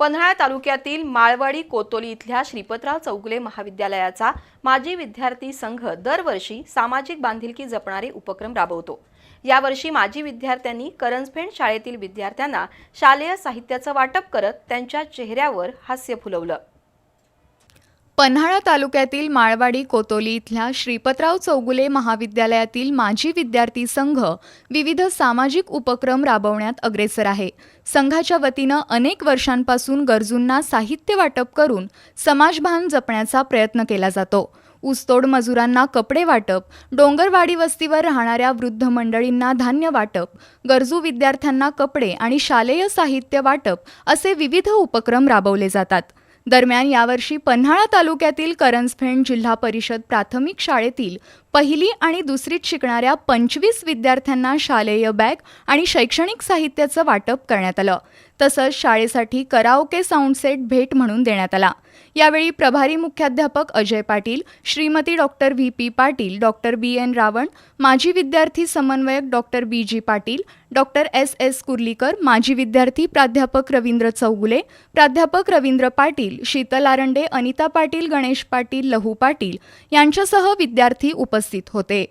पन्हाळा तालुक्यातील माळवाडी कोतोली इथल्या श्रीपतराव चौगुले महाविद्यालयाचा माजी विद्यार्थी संघ दरवर्षी सामाजिक बांधिलकी जपणारे उपक्रम राबवतो. यावर्षी माजी विद्यार्थ्यांनी करंजफेण शाळेतील विद्यार्थ्यांना शालेय साहित्याचं वाटप करत त्यांच्या चेहऱ्यावर हास्य फुलवलं. पन्हाळा तालुक्यातील माळवाडी कोतोली इथल्या श्रीपतराव चौगुले महाविद्यालयातील माजी विद्यार्थी संघ विविध सामाजिक उपक्रम राबवण्यात अग्रेसर आहे. संघाच्या वतीनं अनेक वर्षांपासून गरजूंना साहित्य वाटप करून समाजभान जपण्याचा प्रयत्न केला जातो. ऊसतोड मजुरांना कपडे वाटप डोंगरवाडी वस्तीवर राहणाऱ्या वृद्ध मंडळींना धान्य वाटप गरजू विद्यार्थ्यांना कपडे आणि शालेय साहित्य वाटप असे विविध उपक्रम राबवले जातात. दरम्यान यावर्षी पन्हाळा तालुक्यातील करंजफेण जिल्हा परिषद प्राथमिक शाळेतील पहिली आणि दुसरीत शिकणाऱ्या पंचवीस विद्यार्थ्यांना शालेय बॅग आणि शैक्षणिक साहित्याचं वाटप करण्यात आलं. तसंच शाळेसाठी कराओके साऊंड सेट भेट म्हणून देण्यात आला. यावेळी प्रभारी मुख्याध्यापक Ajay Patil Shrimati doctor V. P. Patil doctor B. N. Ravan माजी विद्यार्थी समन्वयक doctor B. G. Patil doctor S. S. Kurlikar माजी विद्यार्थी प्राध्यापक रवींद्र चौगुले प्राध्यापक रवींद्र पाटील शीतल आरंडे अनिता पाटील गणेश पाटील लहू पाटील यांच्यासह विद्यार्थी उपस्थित होते.